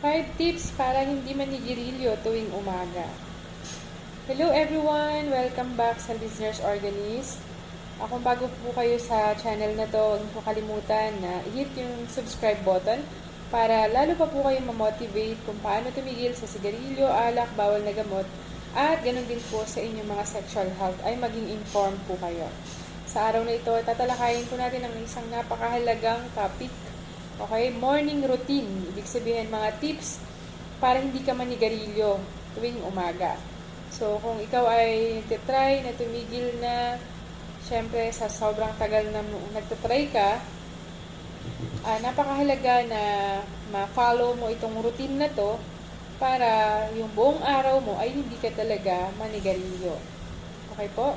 5 tips para hindi manigirilyo tuwing umaga. Hello everyone! Welcome back sa Listeners Organist. Ako bago po kayo sa channel na to, huwag po kalimutan na i-hit yung subscribe button para lalo pa po kayong ma-motivate kung paano tumigil sa sigarilyo, alak, bawal na gamot, at ganun din po sa inyong mga sexual health ay maging informed po kayo. Sa araw na ito, tatalakayin po natin ang isang napakahalagang topic Okay, morning routine. Ibig sabihin mga tips para hindi ka manigarilyo tuwing umaga. So, kung ikaw ay nagtitry na tumigil na, syempre sa sobrang tagal na nagtitry ka, ah, napakahalaga na ma-follow mo itong routine na to para yung buong araw mo ay hindi ka talaga manigarilyo. Okay po?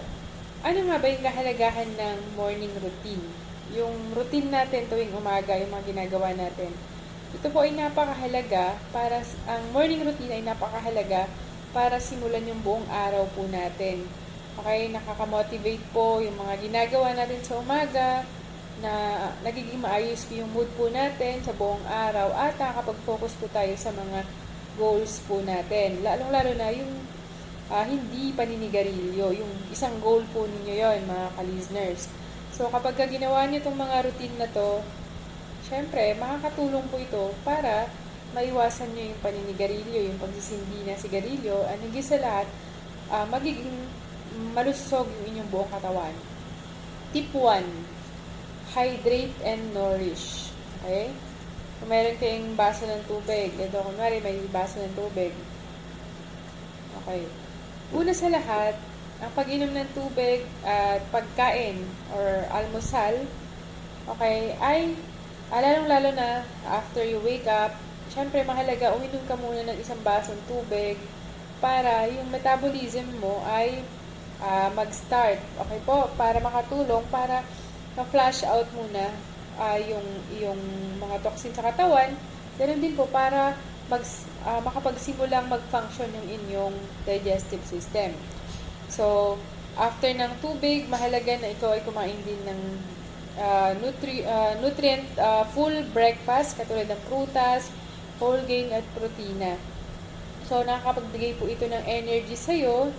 Ano nga ba yung kahalagahan ng morning routine? Yung routine natin tuwing umaga, yung mga ginagawa natin. Ito po ay napakahalaga para, ang morning routine ay napakahalaga para simulan yung buong araw po natin. Okay, nakaka-motivate po yung mga ginagawa natin sa umaga, na nagiging maayos po yung mood po natin sa buong araw at nakakapag-focus po tayo sa mga goals po natin. Lalong-lalo na yung ah, hindi paninigarilyo. Yung isang goal po ninyo yon mga ka-listeners. So, kapag ka ginawa niyo itong mga routine na to, syempre, makakatulong po ito para maiwasan niyo yung paninigarilyo, yung pagsisindi na sigarilyo, at higit sa lahat, ah, magiging malusog yung inyong buong katawan. Tip 1, hydrate and nourish. Okay? Kung meron kayong baso ng tubig, ito kunwari may baso ng tubig. Okay. Una sa lahat, ang pag-inom ng tubig at pagkain or almusal, okay, ay ah, lalong-lalo na after you wake up, syempre mahalaga uminom ka muna ng isang basong tubig para yung metabolism mo ay ah, mag-start. Okay po? Para makatulong, para ma-flush out muna ah, yung, yung mga toxin sa katawan. Ganun din po para mag, ah, makapagsimulang mag-function yung inyong digestive system. So, after ng tubig, mahalaga na ikaw ay kumain din ng ah, nutri, ah, nutrient ah, full breakfast katulad ng prutas, whole grain at protina. So, nakakapagbigay po ito ng energy sa'yo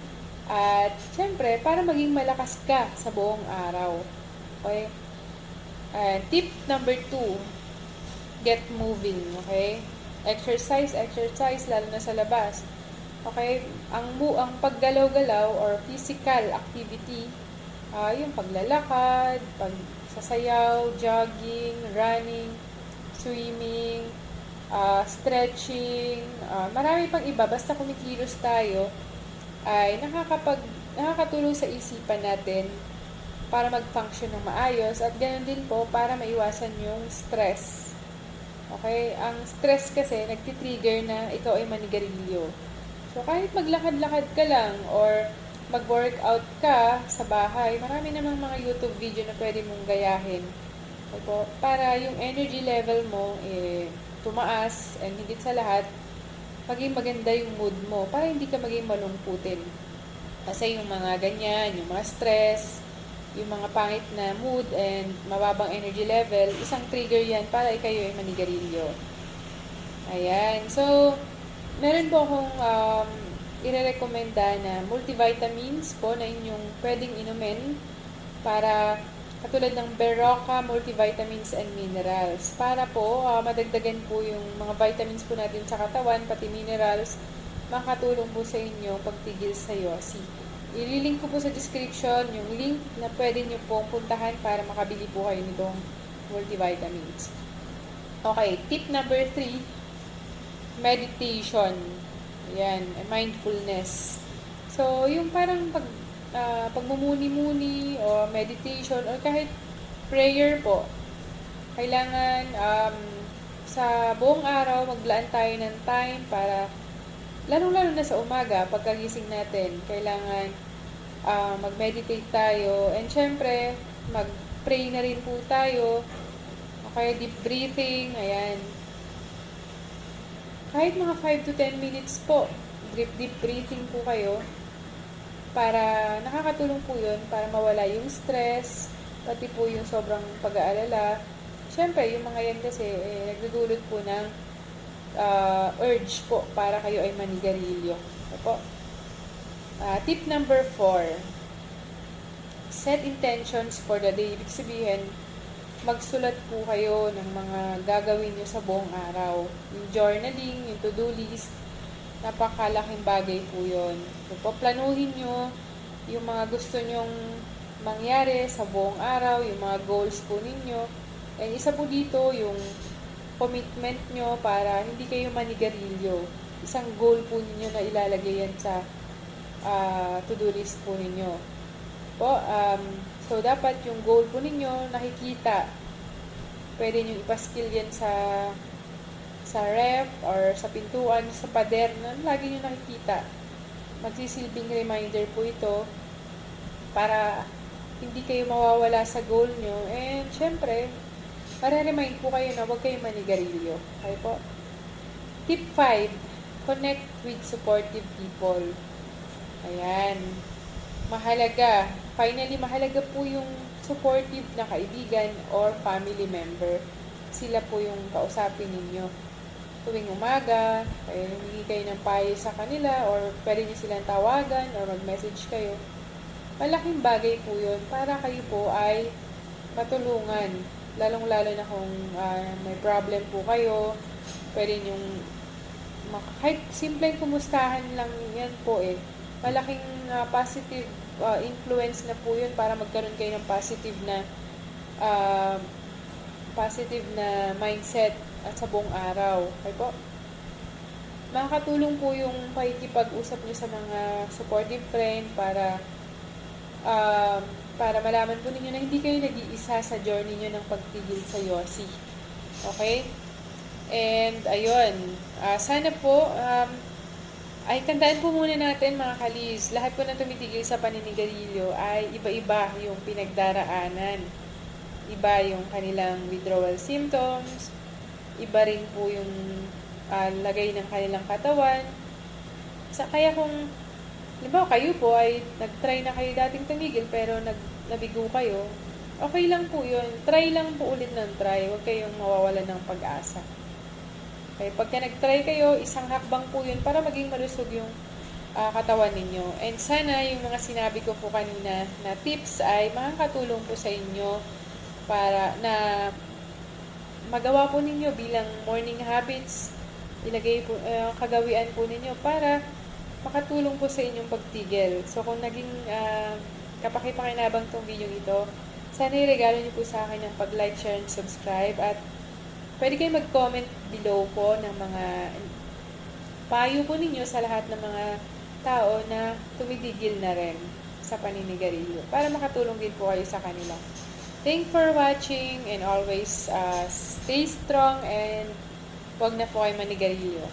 at syempre, para maging malakas ka sa buong araw. Okay? And tip number two, get moving. Okay? Exercise, exercise, lalo na sa labas. Okay? Ang, mu ang paggalaw-galaw or physical activity, ah yung paglalakad, pagsasayaw, jogging, running, swimming, ah, stretching, ah, marami pang iba. Basta kumikilos tayo, ay nakakapag, nakakatulong sa isipan natin para mag-function ng maayos at ganoon din po para maiwasan yung stress. Okay? Ang stress kasi nagtitrigger na ikaw ay manigarilyo. So, kahit maglakad-lakad ka lang or mag-workout ka sa bahay, marami namang mga YouTube video na pwede mong gayahin. Okay po? Para yung energy level mo eh, tumaas and higit sa lahat, maging maganda yung mood mo para hindi ka maging malungkutin. Kasi yung mga ganyan, yung mga stress, yung mga pangit na mood and mababang energy level, isang trigger yan para kayo ay manigarilyo. Ayan. So, meron po akong um, ire-recommenda na multivitamins po na inyong pwedeng inumin para katulad ng Berocca multivitamins and minerals para po ah, madagdagan po yung mga vitamins po natin sa katawan pati minerals makatulong po sa inyo pagtigil sa yosi. Ililink ko po sa description yung link na pwede nyo pong puntahan para makabili po kayo nitong multivitamins. Okay, tip number 3, meditation. Ayan, mindfulness. So, yung parang pag, ah, pagmumuni-muni o meditation or kahit prayer po, kailangan um, sa buong araw maglaan tayo ng time para lalong-lalo na sa umaga, pagkagising natin, kailangan ah, mag-meditate tayo. And syempre, mag-pray na rin po tayo. O kaya deep breathing, ayan. Kahit mga 5 to 10 minutes po, deep, deep breathing po kayo para nakakatulong po yun para mawala yung stress, pati po yung sobrang pag-aalala. Syempre, yung mga yan kasi eh, nagdudulot po ng ah, urge po para kayo ay manigarilyo. Ito po. Ah, tip number 4. Set intentions for the day. Ibig sabihin, magsulat po kayo ng mga gagawin nyo sa buong araw. Yung journaling, yung to-do list, napakalaking bagay po yun. So, po, planuhin nyo yung mga gusto nyong mangyari sa buong araw, yung mga goals po ninyo. And isa po dito, yung commitment nyo para hindi kayo manigarilyo. Isang goal po ninyo na ilalagay yan sa ah, to-do list po ninyo. Po, um, so dapat yung goal po ninyo nakikita. Pwede nyo ipaskill yan sa sa ref or sa pintuan, sa pader na lagi nyo nakikita. Magsisilbing reminder po ito para hindi kayo mawawala sa goal nyo. And syempre, para-remind po kayo na huwag kayong manigarilyo. Okay po? Tip 5, connect with supportive people. Ayan. Mahalaga. Finally, mahalaga po yung supportive na kaibigan or family member. Sila po yung kausapin ninyo. Tuwing umaga, kaya humingi kayo ng payo sa kanila or pwede nyo silang tawagan or mag-message kayo. Malaking bagay po yun para kayo po ay matulungan. Lalong-lalo na kung ah, may problem po kayo, pwede mak- kahit simpleng kumustahan lang yan po eh. Malaking ah, positive ah, influence na po yun para magkaroon kayo ng positive na ah, positive na mindset at sa buong araw. Okay po? Makakatulong po yung pakikipag-usap nyo sa mga supportive friend para um, para malaman po ninyo na hindi kayo nag-iisa sa journey nyo ng pagtigil sa Yossi. Okay? And, ayun. ah, sana po, um, ay tandaan po muna natin mga kalis, lahat po na tumitigil sa paninigarilyo ay iba-iba yung pinagdaraanan. Iba yung kanilang withdrawal symptoms, iba rin po yung ah, lagay ng kanilang katawan. Sa, kaya kung Halimbawa, kayo po ay nag-try na kayo dating tumigil pero nag nabigo kayo, okay lang po yun. Try lang po ulit ng try. Huwag kayong mawawalan ng pag-asa. Okay, pagka nag-try kayo, isang hakbang po yun para maging malusog yung ah, katawan ninyo. And sana yung mga sinabi ko po kanina na tips ay makakatulong po sa inyo para na magawa po ninyo bilang morning habits, ilagay po, uh, kagawian po ninyo para makatulong po sa inyong pagtigil. So, kung naging uh, kapakipakinabang tong video ito, sana i-regalo niyo po sa akin ng pag-like, share, and subscribe. At pwede kayo mag-comment below po ng mga payo po ninyo sa lahat ng mga tao na tumitigil na rin sa paninigarilyo para makatulong din po kayo sa kanila. Thank for watching and always uh, stay strong and huwag na po kayo manigarilyo.